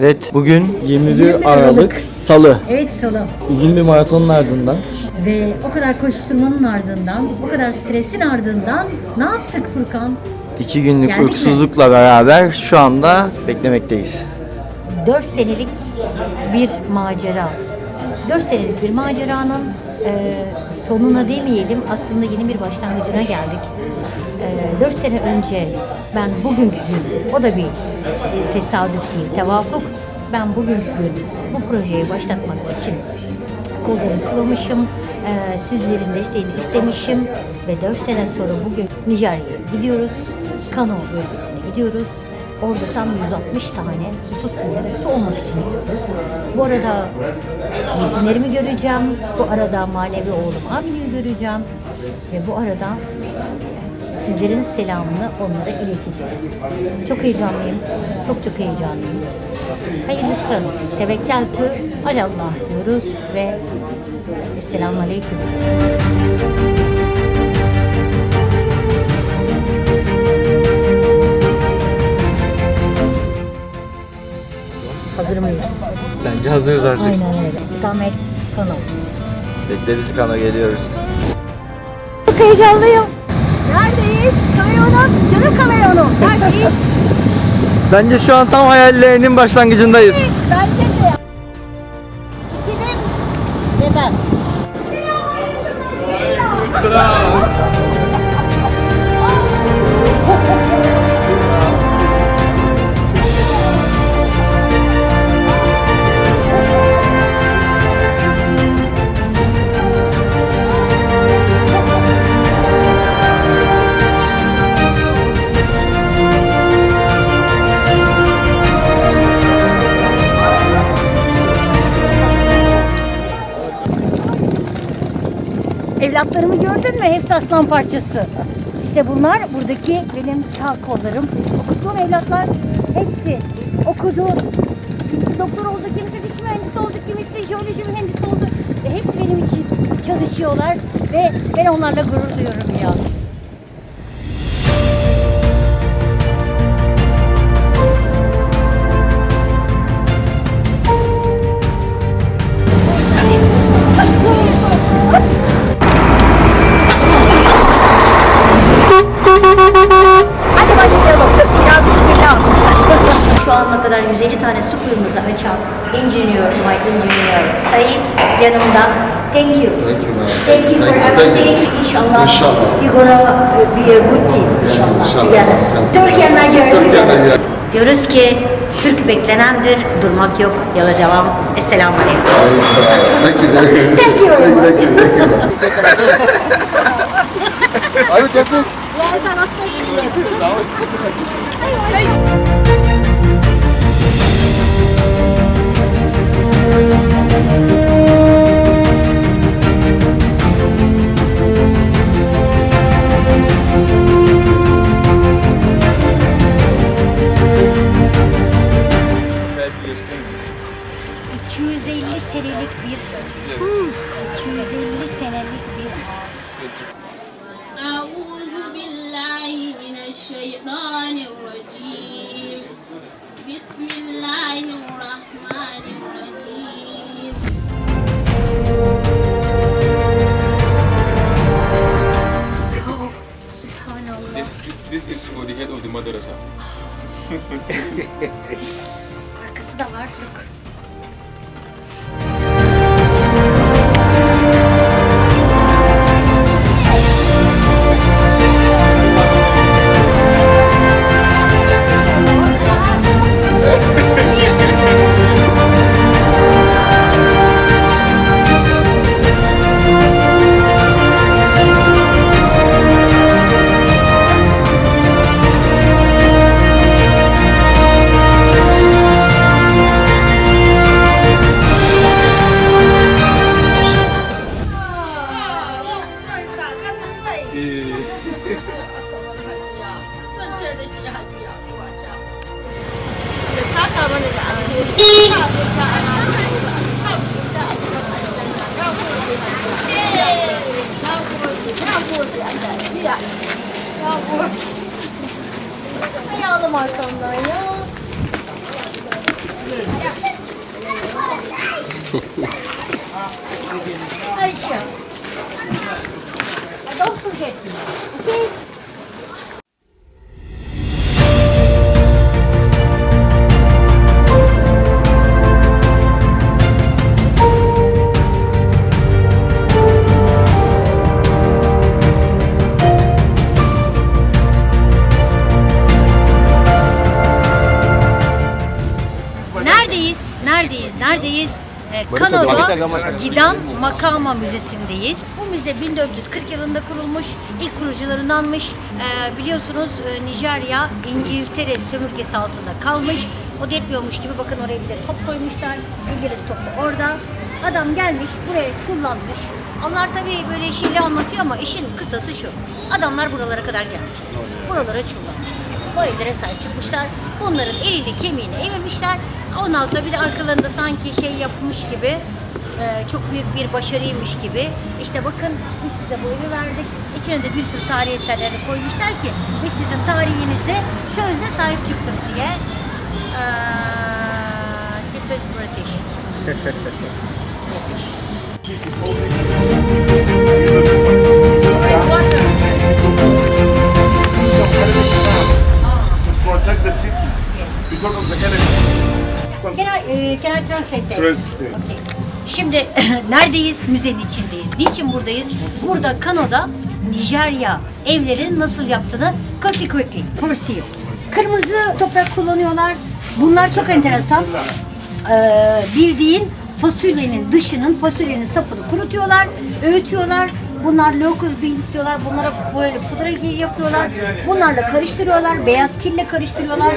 Evet bugün 21 Aralık Salı. Evet Salı. Uzun bir maratonun ardından Ve o kadar koşturmanın ardından, o kadar stresin ardından ne yaptık Furkan? iki günlük Geldik mi? uykusuzlukla beraber şu anda beklemekteyiz. 4 senelik bir macera. 4 senelik bir maceranın e, sonuna demeyelim aslında yeni bir başlangıcına geldik. 4 sene önce ben bugünkü gün, o da bir tesadüf değil, tevafuk. Ben bugünkü gün bu projeyi başlatmak için kolları sıvamışım, e, sizlerin desteğini istemişim ve 4 sene sonra bugün Nijerya'ya gidiyoruz. Kano bölgesine gidiyoruz. Orada tam 160 tane susuz kuyuları su olmak için gidiyoruz. Bu arada yetimlerimi göreceğim. Bu arada manevi oğlum abiyi göreceğim. Ve bu arada sizlerin selamını onlara ileteceğiz. Çok heyecanlıyım. Çok çok heyecanlıyım. Hayırlısı. Tevekkeltü alallah diyoruz ve Esselamu Aleyküm. Hazır mıyız? Bence hazırız artık. Aynen öyle. İstikamet sonu. Bekleriz kana geliyoruz. Çok heyecanlıyım. Neredeyiz? Kamyonum. Canım kamyonum. Neredeyiz? Bence şu an tam hayallerinin başlangıcındayız. Bence Evlatlarımı gördün mü? Hepsi aslan parçası. İşte bunlar buradaki benim sağ kollarım. Okuttuğum evlatlar hepsi okudu. Kimisi doktor oldu, kimisi diş mühendisi oldu, kimisi jeoloji mühendisi oldu. Ve hepsi benim için çalışıyorlar ve ben onlarla gurur duyuyorum ya. Thank you. Thank you for Thank you. Thank you. everything. İnşallah. İnşallah. You're gonna be a good team. İnşallah. İnşallah. Together. Thank you. Türkiye, Nigeria. Türkiye. Nigeria. Diyoruz ki Türk beklenendir, durmak yok, yola devam. Esselamu Aleyküm. Thank you very much. Thank you very much. Thank you. Thank you. Are you testing? Yes, I'm a ...250 Arkası da var. Look. yerler. Ya. Yağmur. Ayağım arkamdan ya. Ayşe. I don't forget. Okay. Kanada Giden Makama Müzesi'ndeyiz. Bu müze 1440 yılında kurulmuş. İlk kurucularındanmış. Ee, biliyorsunuz e, Nijerya İngiltere sömürgesi altında kalmış. O da yetmiyormuş gibi bakın oraya bir de top koymuşlar. İngiliz topu orada. Adam gelmiş buraya çullanmış. Onlar tabii böyle şeyle anlatıyor ama işin kısası şu. Adamlar buralara kadar gelmişler. Buralara çullanmışlar. Bu evlere sahip çıkmışlar. Bunların elini kemiğini evirmişler. Ondan sonra bir de arkalarında sanki şey yapmış gibi e, çok büyük bir başarıymış gibi. İşte bakın biz size bu evi verdik. İçine de bir sürü tarihi eserleri koymuşlar ki biz sizin tarihinize sözde sahip çıktık diye. Protect the city because of the enemy. Can I, can I translate that? Translate. Okay. Şimdi neredeyiz? Müzenin içindeyiz. Niçin buradayız? Burada Kano'da Nijerya evlerin nasıl yaptığını quickly quickly proceed. Kırmızı toprak kullanıyorlar. Bunlar çok enteresan. Ee, bildiğin fasulyenin dışının, fasulyenin sapını kurutuyorlar, öğütüyorlar. Bunlar locust beans diyorlar. Bunlara böyle pudra yapıyorlar. Bunlarla karıştırıyorlar. Beyaz kille karıştırıyorlar.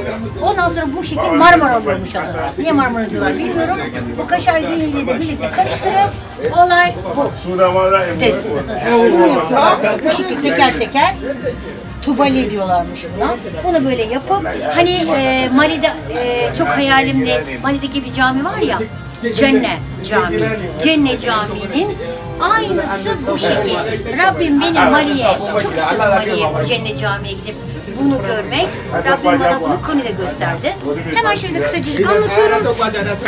Ondan sonra bu şekil marmara oluyormuş adı. Niye marmara diyorlar bilmiyorum. Bu kaşar ile de birlikte karıştırıp olay bu. Test. Bunu yapıyorlar. Bu şekil teker teker. Tubali diyorlarmış buna. Bunu böyle yapıp hani e, Mali'de e, çok hayalimde Mali'deki bir cami var ya Cennet Camii. Cennet Camii'nin aynısı bu şekil. Rabbim beni Mali'ye, çok istiyorum Mali'ye bu Cennet Camii'ye gidip bunu görmek. Rabbim bana bunu Kano'da gösterdi. Hemen şimdi kısacık anlatıyorum.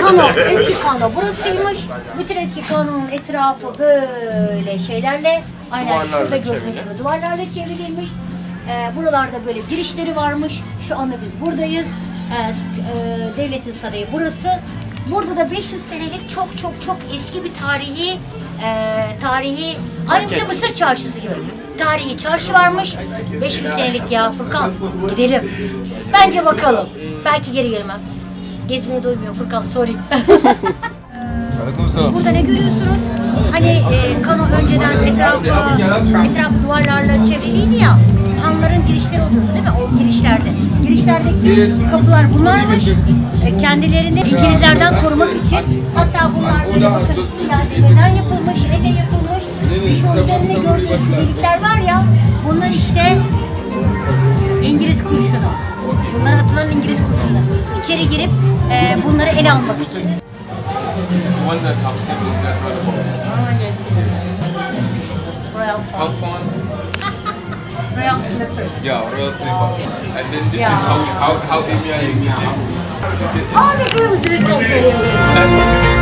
Kano, eski Kano burasıymış. Bütün eski Kano'nun etrafı böyle şeylerle, aynen şurada gördüğünüz gibi duvarlarla çevrilmiş. Ee, buralarda böyle girişleri varmış. Şu anda biz buradayız. S- e, devletin sarayı burası. Burada da 500 senelik çok çok çok eski bir tarihi e, tarihi aynı bize Mısır çarşısı gibi. Tarihi çarşı varmış. 500 senelik ya Furkan. Gidelim. Bence bakalım. Belki geri gelmem. Gezmeye doymuyor Furkan sorry. Burada ne görüyorsunuz? Hani e, kano önceden etrafı, etrafı duvarlarla çevriliydi ya. Hanların girişleri oluyordu değil mi? O girişlerde. Girişlerdeki kapılar bunlarmış. E, kendilerini İngilizlerden korumak için. Hatta bunlar böyle bakın siyah demeden yapılmış, ele yapılmış. Şu üzerinde gördüğünüz delikler var ya. Bunlar işte İngiliz kurşunu. Bunlar atılan İngiliz kurşunu. İçeri girip e, bunları ele almak için. One that How fun? Yeah, royal slippers. And then this Yeah. is how how how Emia is. Oh, the girls like that.